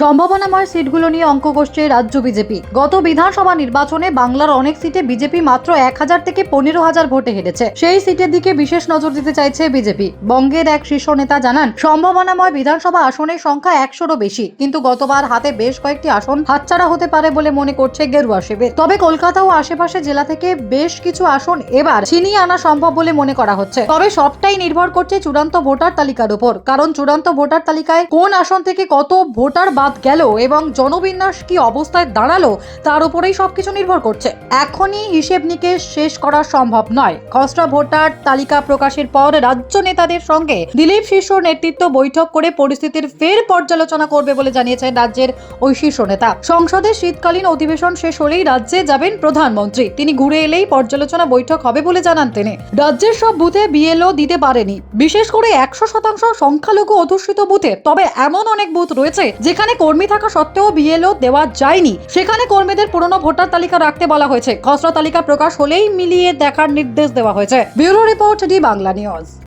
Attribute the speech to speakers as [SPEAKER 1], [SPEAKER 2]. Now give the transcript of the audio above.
[SPEAKER 1] সম্ভাবনাময় সিটগুলো নিয়ে অঙ্ক কষছে রাজ্য বিজেপি। গত বিধানসভা নির্বাচনে বাংলার অনেক সিটে বিজেপি মাত্র এক হাজার থেকে পনেরো হাজার ভোটে হেরেছে। সেই সিটের দিকে বিশেষ নজর দিতে চাইছে বিজেপি। বঙ্গের এক শীর্ষ নেতা জানান, সম্ভাবনাময় বিধানসভা আসনের সংখ্যা একশোরও বেশি, কিন্তু গতবার হাতে বেশ কয়েকটি আসন হাতছাড়া হতে পারে বলে মনে করছে গেরুয়া শিবির। তবে কলকাতা ও আশেপাশে জেলা থেকে বেশ কিছু আসন এবার ছিনিয়ে আনা সম্ভব বলে মনে করা হচ্ছে। তবে সবটাই নির্ভর করছে চূড়ান্ত ভোটার তালিকার উপর, কারণ চূড়ান্ত ভোটার তালিকায় কোন আসন থেকে কত ভোটার বাদ গেল এবং জনবিন্যাস কি অবস্থায় দাঁড়াল তার উপরেই সবকিছু নির্ভর করছে। এখনই হিসেব নিকেশ শেষ করা সম্ভব নয়। খসড়া ভোটার তালিকা প্রকাশের পর রাজ্য নেতাদের সঙ্গে দিলীপ শীর্ষ নেতৃত্ব বৈঠক করে পরিস্থিতির ফের পর্যালোচনা করবে বলে জানিয়েছেন রাজ্যের ওই শীর্ষ নেতা। সংসদের শীতকালীন অধিবেশন শেষ হলেই রাজ্যে যাবেন প্রধানমন্ত্রী। তিনি ঘুরে এলেই পর্যালোচনা বৈঠক হবে বলে জানান তিনি। রাজ্যের সব বুথে বিএলও দিতে পারেনি। বিশেষ করে একশো শতাংশ সংখ্যালঘু অধ্যুষিত বুথে। তবে এমন অনেক বুথ রয়েছে যেখানে কর্মী থাকা সত্ত্বেও বিএলও দেওয়া যায়নি। সেখানে কর্মীদের পুরনো ভোটার তালিকা রাখতে বলা হয়েছে। খসড়া তালিকা প্রকাশ হলেই মিলিয়ে দেখার নির্দেশ দেওয়া হয়েছে। Bureau report D Bangla news.